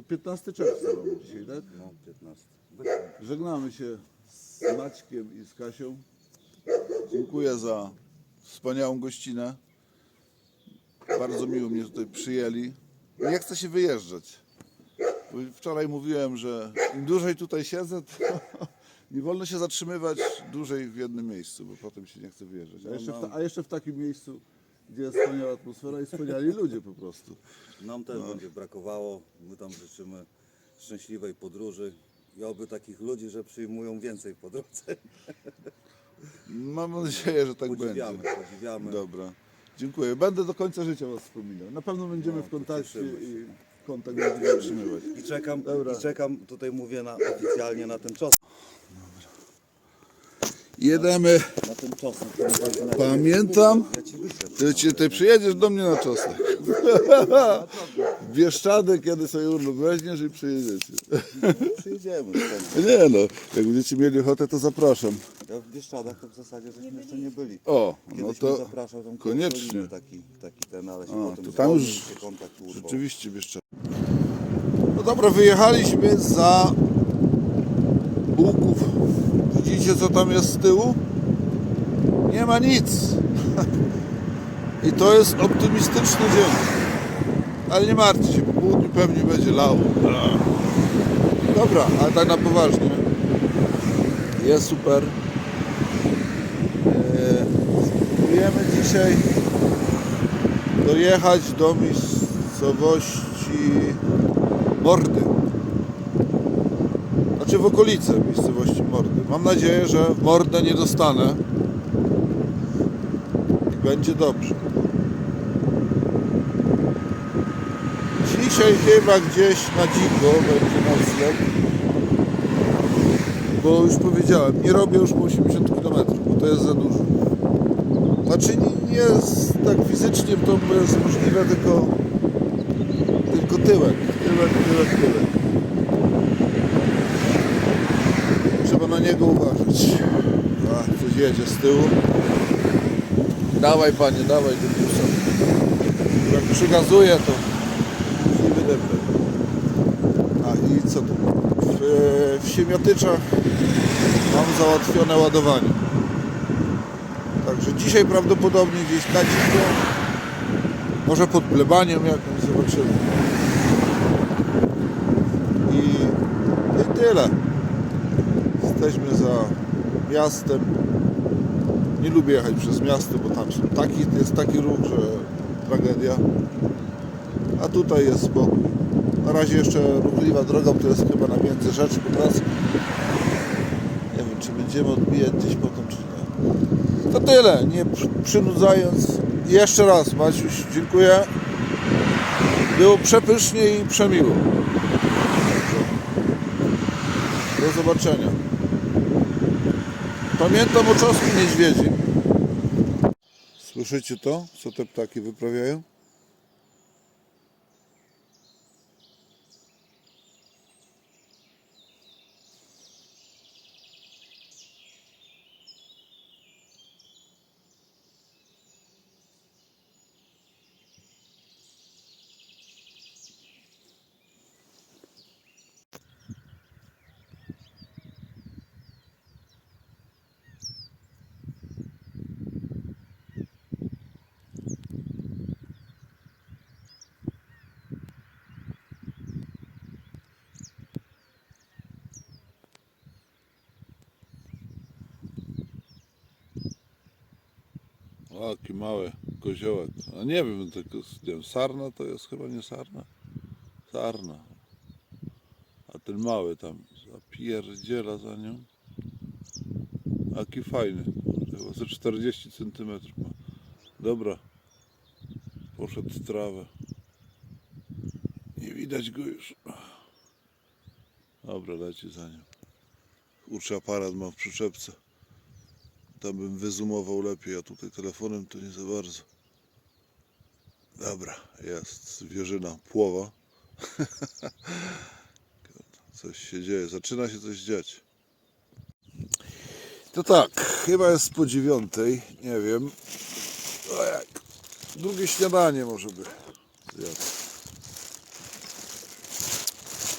To 15 czerwca mamy dzisiaj, tak? No, 15. Żegnamy się z Maćkiem i z Kasią. Dziękuję za wspaniałą gościnę. Bardzo miło mnie tutaj przyjęli. Nie chcę się wyjeżdżać. Wczoraj mówiłem, że im dłużej tutaj siedzę, to nie wolno się zatrzymywać dłużej w jednym miejscu, bo potem się nie chce wyjeżdżać. A jeszcze w, ta, a jeszcze w takim miejscu, gdzie jest wspaniała atmosfera i wspaniali ludzie po prostu. Nam też będzie brakowało. My tam życzymy szczęśliwej podróży i oby takich ludzi, że przyjmują więcej po drodze. Mam nadzieję, że tak Podziwiamy, będzie. podziwiamy. Dobra. Dziękuję. Będę do końca życia Was wspominał. Na pewno będziemy w kontakcie cieszymy się. i kontakt będziemy utrzymywać. I czekam, Dobra. i czekam, tutaj mówię na, oficjalnie na ten czas. Czas. Pamiętam. Ja ci. Ty, przyjedziesz do mnie na czosnek. Bieszczady, kiedy sobie urlop weźmiesz i przyjedziecie. Przyjedziemy. Nie no, jak będziecie mieli ochotę, to zapraszam. Ja w Bieszczadach to w zasadzie żeśmy jeszcze nie byli. O, Kiedyś no mnie to zapraszał tam koniecznie. Koszaliny Taki, taki ten, ale się O, potem to tam już się kontakt urwał. Rzeczywiście Bieszczady. No dobra, wyjechaliśmy za Bułków. Widzicie, co tam jest z tyłu? Nie ma nic. I to jest optymistyczny dzień. Ale nie martwcie się, po południu pewnie będzie lało. Dobra, ale tak na poważnie. Jest super. Spróbujemy dzisiaj dojechać do miejscowości Mordy. Znaczy w okolice miejscowości. Mam nadzieję, że Mordę nie dostanę i będzie dobrze. Dzisiaj chyba gdzieś na dziko będzie nocleg. Bo już powiedziałem, nie robię już po 80 km, bo to jest za dużo. Znaczy nie jest tak fizycznie to jest możliwe, tylko, tylko tyłek. Tyłek, tyłek, tyłek. Trzeba na niego uważać. A, coś jedzie z tyłu. Dawaj panie, dawaj do. Jak przygazuje to nie wydepnę. A i co tu? W, w Siemiatyczach mam załatwione ładowanie. Także dzisiaj prawdopodobnie gdzieś na dziko, może pod plebaniem jakimś zobaczymy. I, I tyle. Jesteśmy za miastem. Nie lubię jechać przez miasto, bo tam są taki, jest taki ruch, że tragedia. A tutaj jest spokój. Na razie jeszcze ruchliwa droga, to jest chyba na Międzyrzeczu, bo teraz nie wiem, czy będziemy odbijać gdzieś potem, czy nie. To tyle, nie przy- przynudzając. Jeszcze raz Maciuś, dziękuję. Było przepysznie i przemiło. Do zobaczenia. Pamiętam o czosnku niedźwiedzi. Słyszycie to, co te ptaki wyprawiają? O, jaki mały koziołek. A nie wiem, tylko nie wiem, sarna to jest chyba nie sarna. Sarna. A ten mały tam zapierdziela za nią. Jaki fajny. Chyba ze 40 cm ma. Dobra. Poszedł w trawę. Nie widać go już. Dobra, leci za nią. Kurczę, aparat mam w przyczepce. Tam bym wyzoomował lepiej, a tutaj telefonem to nie za bardzo. Dobra, jest zwierzyna płowa. Coś się dzieje, zaczyna się coś dziać. To tak, chyba jest po dziewiątej, nie wiem. Drugie śniadanie może by zjadł.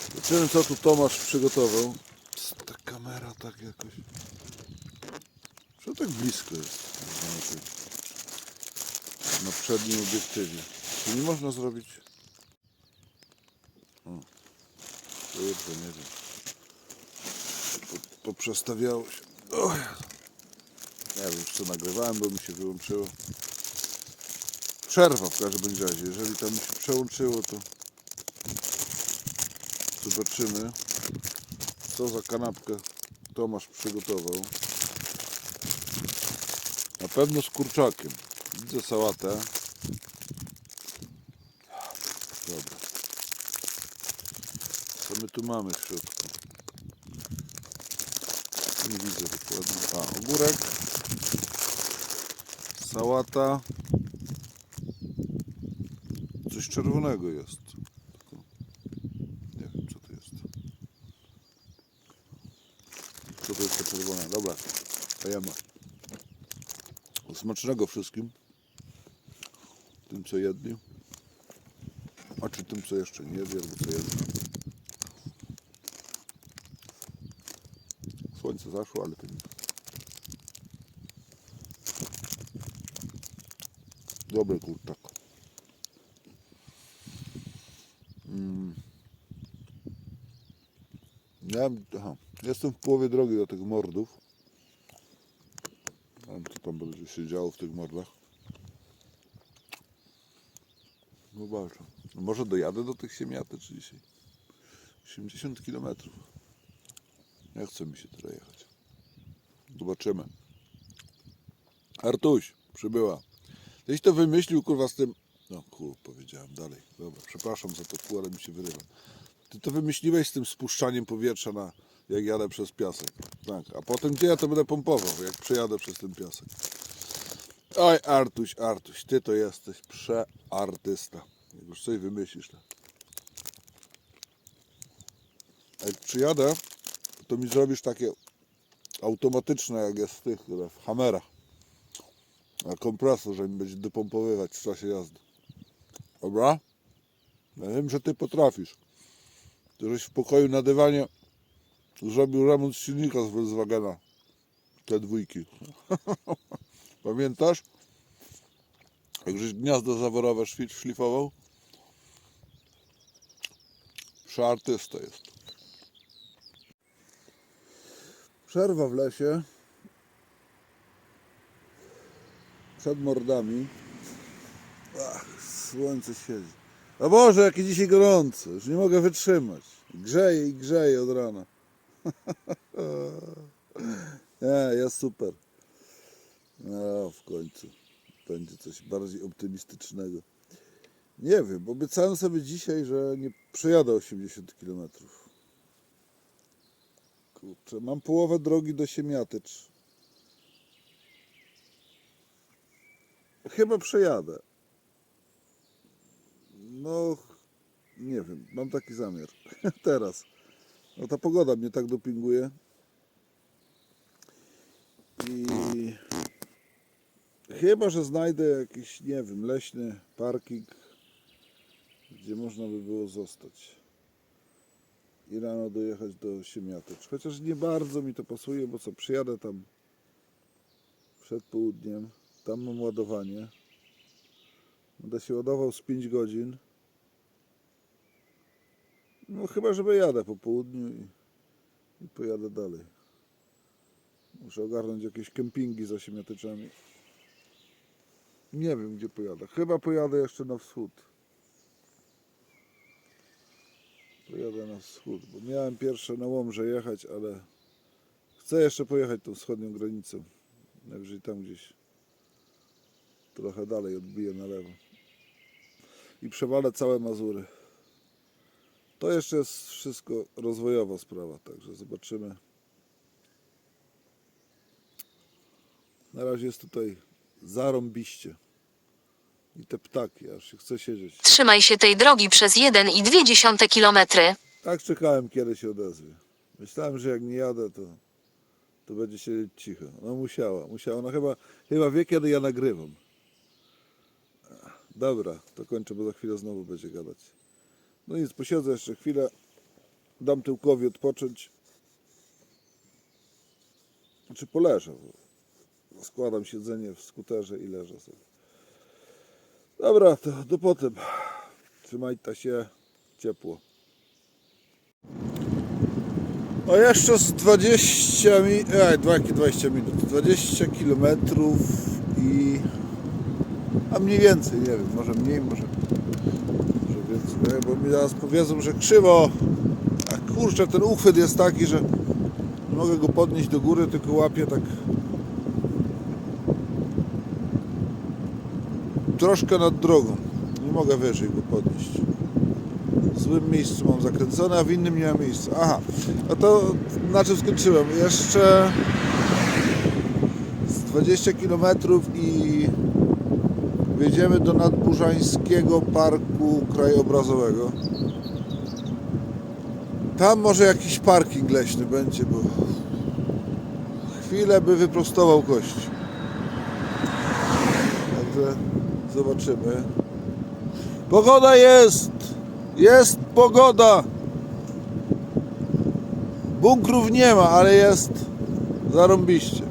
Zobaczymy co tu Tomasz przygotował. Ta kamera tak jakoś. Co tak blisko jest? Na przednim obiektywie. Czy nie można zrobić? O. Kurde, nie wiem. Po- Poprzestawiało się. O. Nie wiem już co nagrywałem, bo mi się wyłączyło. Przerwa w każdym razie. Jeżeli tam mi się przełączyło, to zobaczymy co za kanapkę Tomasz przygotował. Pewno z kurczakiem. Widzę sałatę. Dobra. Co my tu mamy w środku? Nie widzę dokładnie. A, ogórek. Sałata. Coś czerwonego jest. Nie wiem co to jest. Co to jest to czerwone? Dobra, dajemy. Smacznego wszystkim. Tym co jedli. A czy tym co jeszcze nie jedli, albo co jedli. Słońce zaszło, ale to nie. Dobry kurczak. Mm. Ja, aha, jestem w połowie drogi do tych mordów. Nie wiem, co tam będzie się działo w tych mordach. Zobaczę. No może dojadę do tych siemiaty czy dzisiaj. 80 km. Nie chce mi się tyle jechać. Zobaczymy. Artuś, przybyła. Tyś to wymyślił, kurwa, z tym... No, kur, powiedziałem dalej. Dobra, przepraszam za to, kur, ale mi się wyrywa. Ty to wymyśliłeś z tym spuszczaniem powietrza na... jak jadę przez piasek. Tak, a potem gdzie ja to będę pompował, jak przejadę przez ten piasek. Oj, Artuś, Artuś, ty to jesteś przeartysta. Jak już coś wymyślisz, to... A jak przyjadę, to mi zrobisz takie automatyczne, jak jest w tych, w Hammerach. Na kompresor, że mi będzie dopompowywać w czasie jazdy. Dobra? Ja wiem, że ty potrafisz. Ty żeś w pokoju na dywanie zrobił remont silnika z Volkswagena. Te dwójki. Pamiętasz? Jak żeś gniazdo zaworowe szlifował? Przeartysta jest. Przerwa w lesie. Przed mordami. Ach, słońce świeci. O Boże, jakie dzisiaj gorąco. Już nie mogę wytrzymać. Grzeje i grzeje od rana. Nie, jest super. No, w końcu. Będzie coś bardziej optymistycznego. Nie wiem, bo obiecałem sobie dzisiaj, że nie przejadę 80 km. Kurczę, mam połowę drogi do Siemiatycz. Chyba przejadę. No, nie wiem, mam taki zamiar. Teraz. No ta pogoda mnie tak dopinguje. I chyba, że znajdę jakiś, nie wiem, leśny parking, gdzie można by było zostać. I rano dojechać do Siemiatycz. Chociaż nie bardzo mi to pasuje, bo co, przyjadę tam przed południem. Tam mam ładowanie. Będę się ładował z 5 godzin. No chyba, że jadę po południu i, i pojadę dalej. Muszę ogarnąć jakieś kempingi za siemiatyczami. Nie wiem, gdzie pojadę. Chyba pojadę jeszcze na wschód. Pojadę na wschód, bo miałem pierwsze na Łomże jechać, ale chcę jeszcze pojechać tą wschodnią granicą. Najwyżej tam gdzieś trochę dalej odbiję na lewo. I przewalę całe Mazury. To jeszcze jest wszystko rozwojowa sprawa, także zobaczymy. Na razie jest tutaj zarąbiście. I te ptaki, aż się chce siedzieć. Trzymaj się tej drogi przez 1,2 kilometry. Tak czekałem, kiedy się odezwie. Myślałem, że jak nie jadę, to, to będzie siedzieć cicho. No musiała, musiała. No chyba, chyba wie, kiedy ja nagrywam. Dobra, to kończę, bo za chwilę znowu będzie gadać. No nic, posiedzę jeszcze chwilę. dam tyłkowi odpocząć. Znaczy poleżę. Składam siedzenie w skuterze i leżę sobie. Dobra, to do potem. Trzymajcie się ciepło. O jeszcze z 20 minut, ej, dwa- jakie 20 minut, 20 kilometrów i a mniej więcej, nie wiem, może mniej, może, więcej, nie, bo mi zaraz powiedzą, że krzywo, a kurczę, ten uchwyt jest taki, że nie mogę go podnieść do góry, tylko łapię tak troszkę nad drogą, nie mogę wyżej go podnieść w złym miejscu mam zakręcone, a w innym nie ma miejsca. Aha, a to na czym skończyłem? Jeszcze z 20 km i wjedziemy do Nadburzańskiego Parku Krajobrazowego. Tam może jakiś parking leśny będzie, bo chwilę by wyprostował kość. Także zobaczymy. Pogoda jest! Jest pogoda! Bunkrów nie ma, ale jest zarąbiście.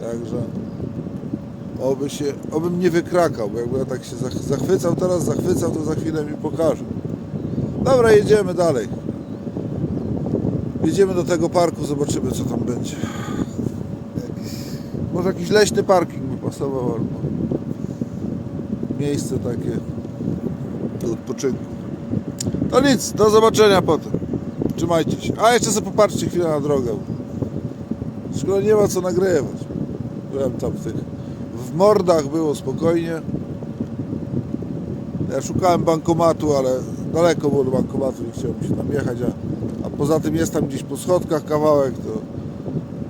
Także oby się, obym nie wykrakał, bo jakby ja tak się zach- zachwycał teraz, zachwycał, to za chwilę mi pokaże. Dobra, jedziemy dalej. Jedziemy do tego parku, zobaczymy co tam będzie. Może jakiś leśny parking by pasował, albo miejsce takie do odpoczynku. No nic, do zobaczenia potem. Trzymajcie się. A jeszcze sobie popatrzcie chwilę na drogę. Szkoda nie ma co nagrywać. Byłem tam w tych. W mordach było spokojnie. Ja szukałem bankomatu, ale daleko było do bankomatu, nie chciałem się tam jechać, a, a poza tym jest tam gdzieś po schodkach kawałek, to,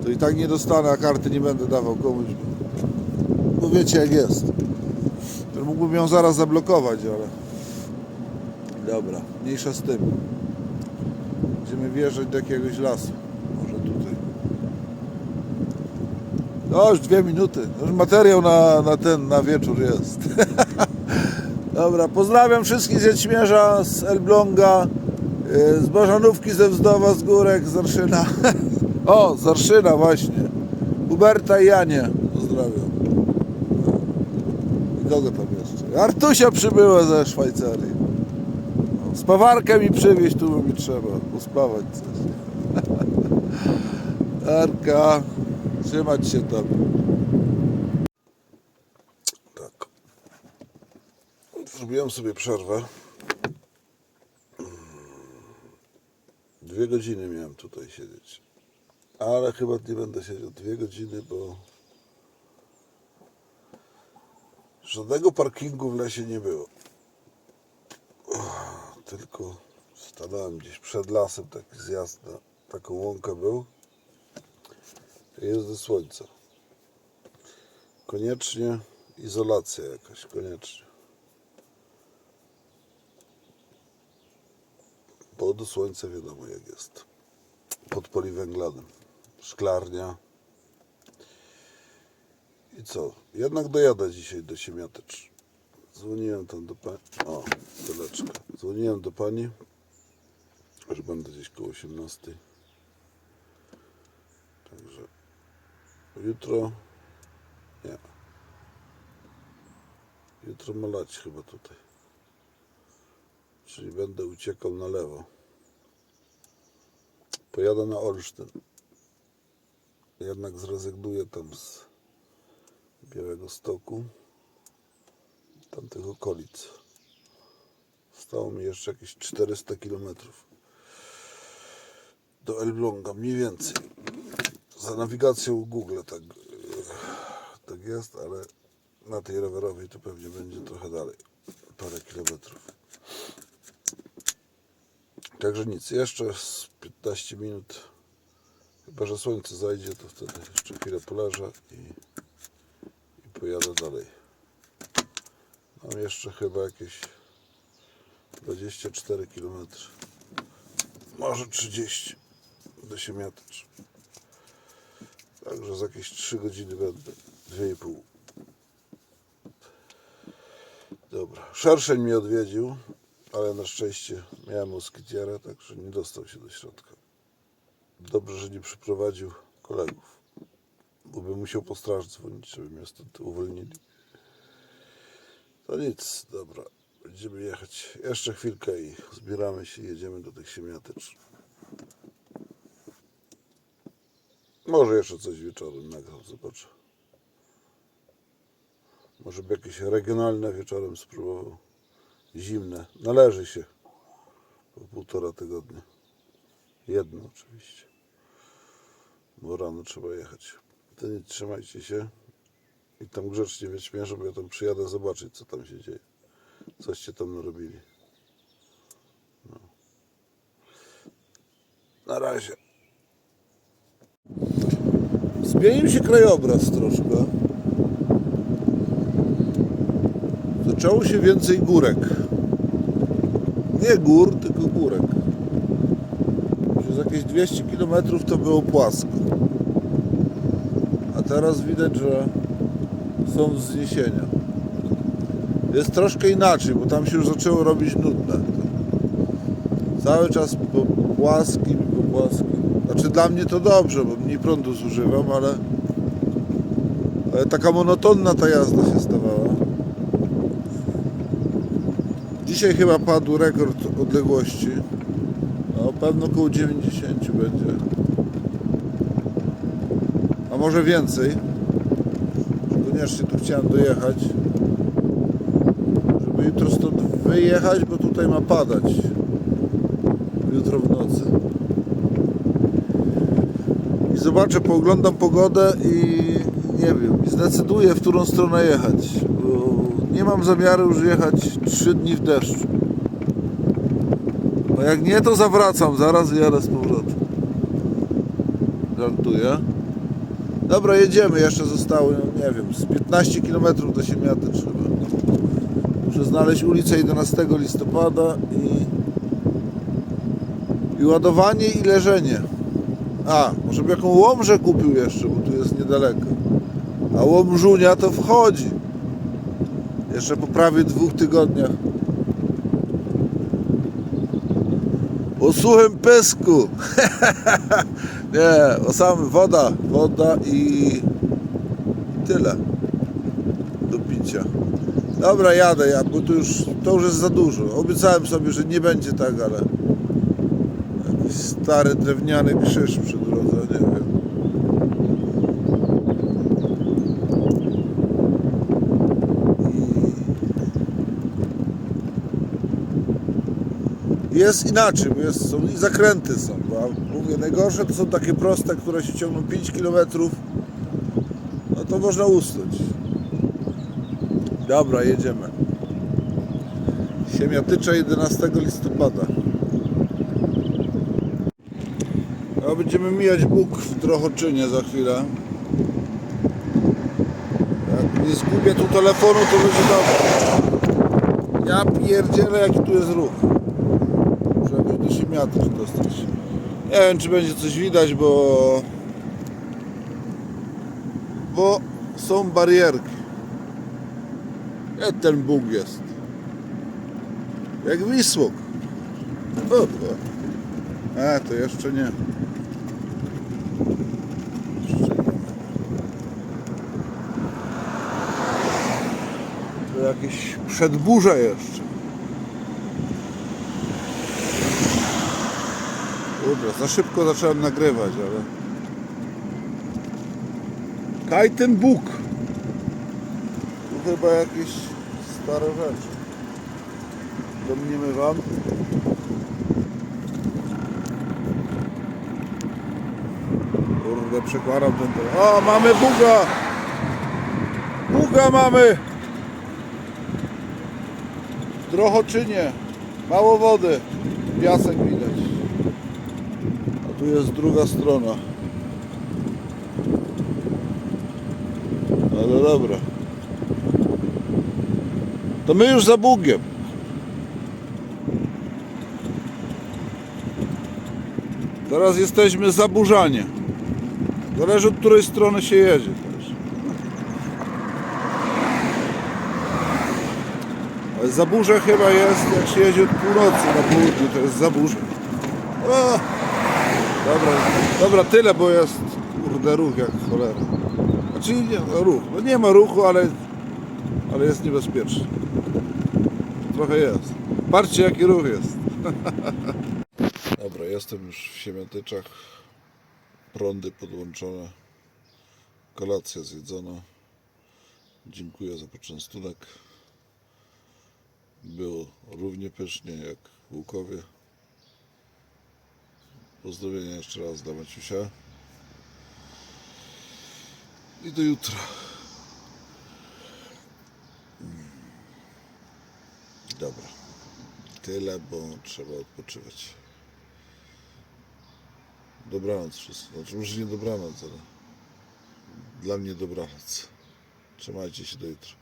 to i tak nie dostanę, a karty nie będę dawał komuś. Bo, wiecie jak jest. To mógłbym ją zaraz zablokować, ale dobra, mniejsza z tym. Będziemy wjeżdżać do jakiegoś lasu. Może tutaj. No już dwie minuty. Już materiał na, na ten, na wieczór jest. Dobra, pozdrawiam wszystkich z Jęczmierza, z Elbląga, yy, z Bożanówki, ze Wzdowa, z Górek, z Arszyna. O, z Arszyna właśnie. Huberta i Janie. Pozdrawiam. I kogo tam jeszcze? Artusia przybyła ze Szwajcarii. No, Spawarkę mi przywieźć, tu mi trzeba. Uspawać coś. Arka, trzymać się tam. Tak. Zrobiłem sobie przerwę. Dwie godziny miałem tutaj siedzieć. Ale chyba nie będę siedział dwie godziny, bo żadnego parkingu w lesie nie było. Tylko stanąłem gdzieś przed lasem, taki zjazd na taką łąkę był. Jest do słońca. Koniecznie izolacja jakaś, koniecznie. Bo do słońca wiadomo jak jest. Pod poliwęglanem. Szklarnia. I co? Jednak dojadę dzisiaj do Siemiatycz. Dzwoniłem tam do pani. O, tyleczka. Dzwoniłem do pani, że będę gdzieś koło 18. Także jutro. Nie. Jutro ma lać chyba tutaj. Czyli będę uciekał na lewo. Pojadę na Olsztyn. Jednak zrezygnuję tam z Białego Stoku tamtych okolic. Zostało mi jeszcze jakieś 400 km do Elbląga, mniej więcej. Za nawigacją Google tak, e, tak jest, ale na tej rowerowej to pewnie będzie trochę dalej. Parę kilometrów. Także nic, jeszcze z 15 minut. Chyba, że słońce zajdzie, to wtedy jeszcze chwilę poleżę i, i pojadę dalej. Mam jeszcze chyba jakieś 24 km. Może 30 do Siemiatycz. Także za jakieś 3 godziny będę. 2,5. Dobra. Szerszeń mnie odwiedził. Ale na szczęście miałem moskitierę, także nie dostał się do środka. Dobrze, że nie przyprowadził kolegów, bo by musiał po straż dzwonić, żeby mnie stąd uwolnili. To nic, dobra, będziemy jechać jeszcze chwilkę i zbieramy się jedziemy do tych siemiatycz. Może jeszcze coś wieczorem nagram, zobaczę. Może by jakieś regionalne wieczorem spróbował. Zimne. Należy się. Po półtora tygodnia. Jedno oczywiście. Bo rano trzeba jechać. To nie trzymajcie się. I tam grzecznie wyśmieszą, bo ja tam przyjadę zobaczyć, co tam się dzieje. Coście tam narobili. No. Na razie. Zmienił się krajobraz troszkę. Zaczęło się więcej górek. Nie gór, tylko górek. Przez jakieś 200 km to było płasko. A teraz widać, że są wzniesienia. Jest troszkę inaczej, bo tam się już zaczęło robić nudne. Cały czas po płaskim, po płaskim. Znaczy dla mnie to dobrze, bo mniej prądu zużywam, ale, ale taka monotonna ta jazda się stawała. Dzisiaj chyba padł rekord odległości. No pewno około 90 będzie. A może więcej. Koniecznie tu chciałem dojechać. Żeby jutro stąd wyjechać, bo tutaj ma padać. Jutro w nocy. Zobaczę, pooglądam pogodę i nie wiem, zdecyduję, w którą stronę jechać. Nie mam zamiaru już jechać 3 dni w deszczu. Bo jak nie, to zawracam, zaraz jadę z powrotem. Żartuję. Dobra, jedziemy, jeszcze zostało, no nie wiem, z 15 km do Siemiaty trzeba. Muszę znaleźć ulicę 11 listopada i, i ładowanie i leżenie. A, może by jaką łomżę kupił jeszcze, bo tu jest niedaleko. A łomżunia to wchodzi. Jeszcze po prawie dwóch tygodniach. O suchym pysku. Nie, o samym woda, woda i tyle do picia. Dobra, jadę ja, bo to już, to już jest za dużo. Obiecałem sobie, że nie będzie tak, ale stary drewniany krzyż przy drodze, nie wiem. Jest inaczej, bo jest, są i zakręty są, bo mówię, najgorsze to są takie proste, które się ciągną 5 km, no to można usnąć. Dobra, jedziemy. Siemiatycza 11 listopada. No, będziemy mijać Bóg w Drochoczynie za chwilę. Jak nie zgubię tu telefonu, to będzie dobrze. Ja pierdzielę, jaki tu jest ruch. Muszę jakoś do Siemiatycz dostać. Nie wiem, czy będzie coś widać, bo... Bo są barierki. Gdzie ten Bóg jest? Jak Wisłok. O. A, to jeszcze nie. Jeszcze nie. To jakieś przedburze jeszcze. Dobra, za szybko zacząłem nagrywać, ale... Kaj ten Bóg. Tu chyba jakieś stare rzeczy. Domniemy wam. Kurde, przekładam ten. O, mamy Buga! Buga mamy! W Drochoczynie. Mało wody. Piasek widać. A tu jest druga strona. To dobra. To my już za Bugiem. Teraz jesteśmy zaburzanie. Zależy od której strony się jedzie też. Ale Zaburze chyba jest, jak się jedzie od północy na południu, to jest zaburze. O! Dobra, dobra, tyle, bo jest kurde ruch jak cholera. Znaczy nie, ruch. No nie ma ruchu, ale, ale jest niebezpieczny. Trochę jest. Patrzcie jaki ruch jest. Dobra, jestem już w Siemiatyczach. Prądy podłączone. Kolacja zjedzona. Dziękuję za poczęstunek. Było równie pysznie jak w Łukowie. Pozdrowienia jeszcze raz dla Maciusia. I do jutra. Dobra. Tyle, bo trzeba odpoczywać. Dobranoc wszyscy. Znaczy może nie dobranoc, ale dla mnie dobranoc. Trzymajcie się do jutra.